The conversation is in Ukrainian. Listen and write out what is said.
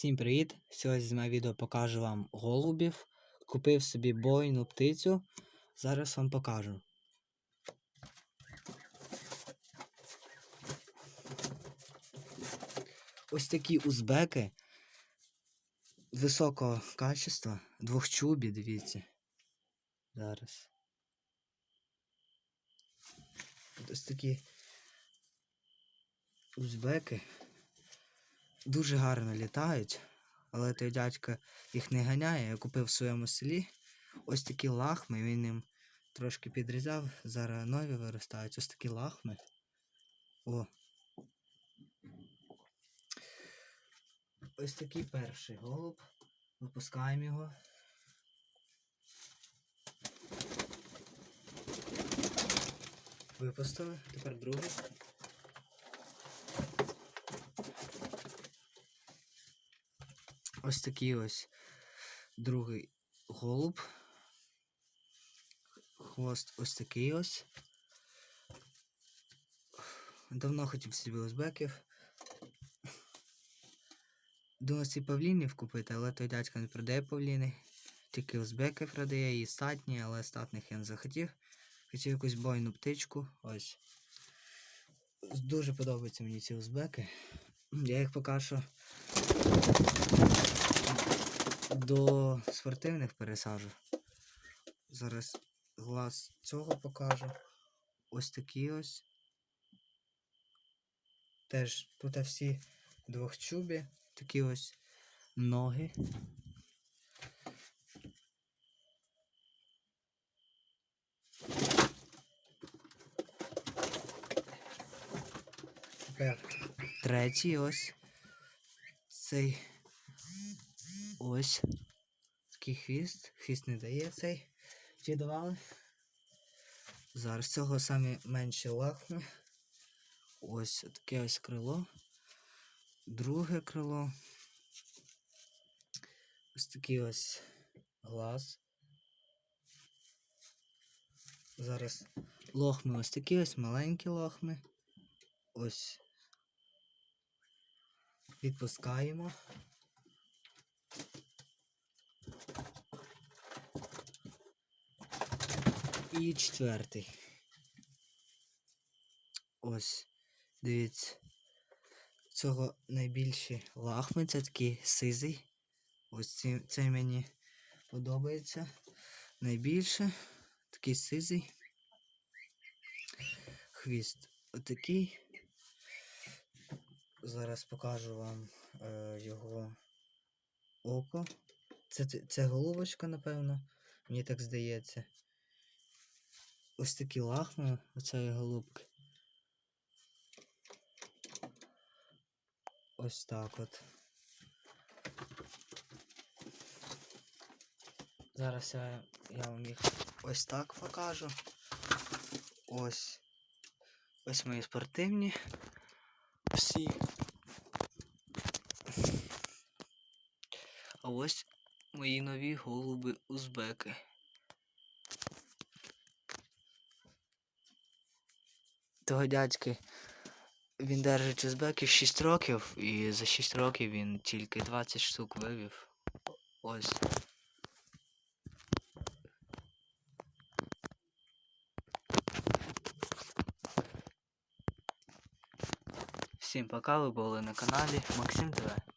Всім привіт! Сьогодні знімаю відео покажу вам голубів. Купив собі бойну птицю. Зараз вам покажу. Ось такі узбеки високого качества, двохчубі, дивіться. Зараз. Ось такі узбеки дуже гарно літають, але той дядько їх не ганяє. Я купив в своєму селі ось такі лахми, він їм трошки підрізав, зараз нові виростають. Ось такі лахми. О. Ось такий перший голуб. Випускаємо його. Випустили. Тепер другий. Ось такий ось другий голуб. Хвост ось такий ось. Давно хотів собі узбеків. Думав ці павлінів купити, але той дядько не продає павліни. Тільки узбеки продає і статні, але статних я не захотів. Хотів якусь бойну птичку. Ось. Дуже подобаються мені ці узбеки. Я їх поки що до спортивних пересаджу. Зараз глаз цього покажу. Ось такі ось. Теж тут всі двохчубі, такі ось ноги. Тепер третій ось. Цей ось. Такий хвіст. Хвіст не дає цей. Чи давали? Зараз цього самі менші лахми. Ось таке ось крило. Друге крило. Ось такий ось глаз. Зараз лохми ось такі ось маленькі лохми. Ось. Відпускаємо. І четвертий. Ось. Дивіться. Цього найбільші лахми, це такий сизий. Ось цей мені подобається. Найбільше. Такий сизий. Хвіст отакий. Зараз покажу вам е, його око. Це, це, це напевно. Мені так здається. Ось такі лахми оцеї голубки. Ось так от. Зараз я, я вам їх ось так покажу. Ось. Ось мої спортивні. Всі. А ось мої нові голуби узбеки. Того дядьки він держить узбеків 6 років, і за 6 років він тільки 20 штук вивів. Ось. Всім пока, ви були на каналі Максим ТВ.